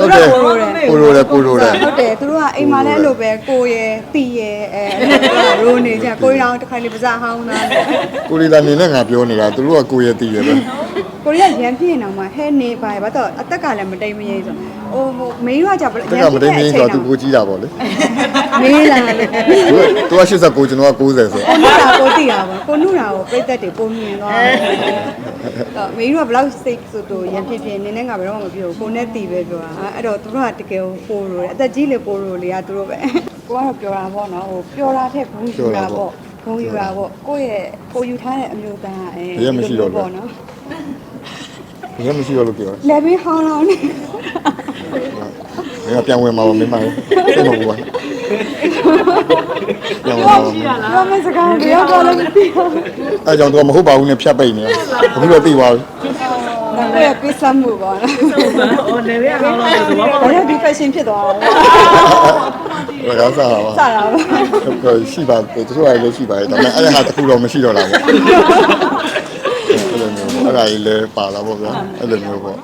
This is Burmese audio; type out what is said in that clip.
ဟုတ်တယ်ပိုရိုတယ်ပိုရိုတယ်ဟုတ်တယ်သူတို့ကအိမ်မှာလည်းအဲ့လိုပဲကိုရယ်တီရယ်အဲအဲ့လိုရိုးနေကြကိုရီတောင်တစ်ခါလေးပါးစားဟောင်းတာကိုရီလာနေနဲ့ငါပြောနေတာသူတို့ကကိုရတည်ရပဲကိုရီကရန်ပြင်းအောင်မှာဟဲနေပါဘာတော့အသက်ကလည်းမတိမ်မရေးဆိုဟိုဟိုမင်းကကြဘတက်ကမတိမ်မင်းဆိုတော့သူကိုကြီးတာပေါ့လေ မေးလာတယ်သူကသူက89ကျွန်တော်က90ဆိုကိုနုရာကိုသိတာပါကိုနုရာကိုပြိသက်တွေပုံမြင်သွားတယ်တော့မင်းကဘလောက်စိတ်ဆိုတော့ရန်ပြင်းပြင်းနင်းနဲ့ငါဘယ်တော့မှမပြောဘူးကိုနဲ့တီပဲပြောတာအဲ့တော့သူတို့ကတကယ်ပိုးရိုတယ်အသက်ကြီးလေပိုးရိုလေကသူတို့ပဲကိုကတော့ပြောတာပေါ့နော်ဟိုပြောတာထက်ဘူးယူတာပေါ့ဘုံယူတာပေါ့ကိုယ့်ရဲ့ကိုယူထားတဲ့အမျိုးသားအဲဘယ်မရှိတော့လဲပေါ့နော်ဘယ်မှမရှိတော့လို့ပြောတယ်လေဘီဟောင်းလောင်းနေငါပြန်ဝင်มาပါမင်းမလေးစိတ်မပူ ပါပြန်ဝင်มาပါပြောမစကားပြောတော့လည်းမသိဘူးအဲကြောင့်သူကမဟုတ်ပါဘူးနဲ့ဖြတ်ပိတ်နေအခုတော့သိသွားပြီဒါပေမဲ့ကိစ္စမှုပေါ့နော်ဟိုလေရအောင်လို့ဆိုတော့ဘာလို့ဒီ fashion ဖြစ်သွားတာလဲဒါကစားတာပါစတာပါဟုတ်ရှိပါတယ်သူတို့ကလည်းရှိပါတယ်ဒါပေမဲ့အဲ့ဒါတခုတော့မရှိတော့တာပေါ့အဲ့လိုမျိုးအဲ့ဒါကြီးလည်းပါလာပေါ့ဗျာအဲ့လိုမျိုးပေါ့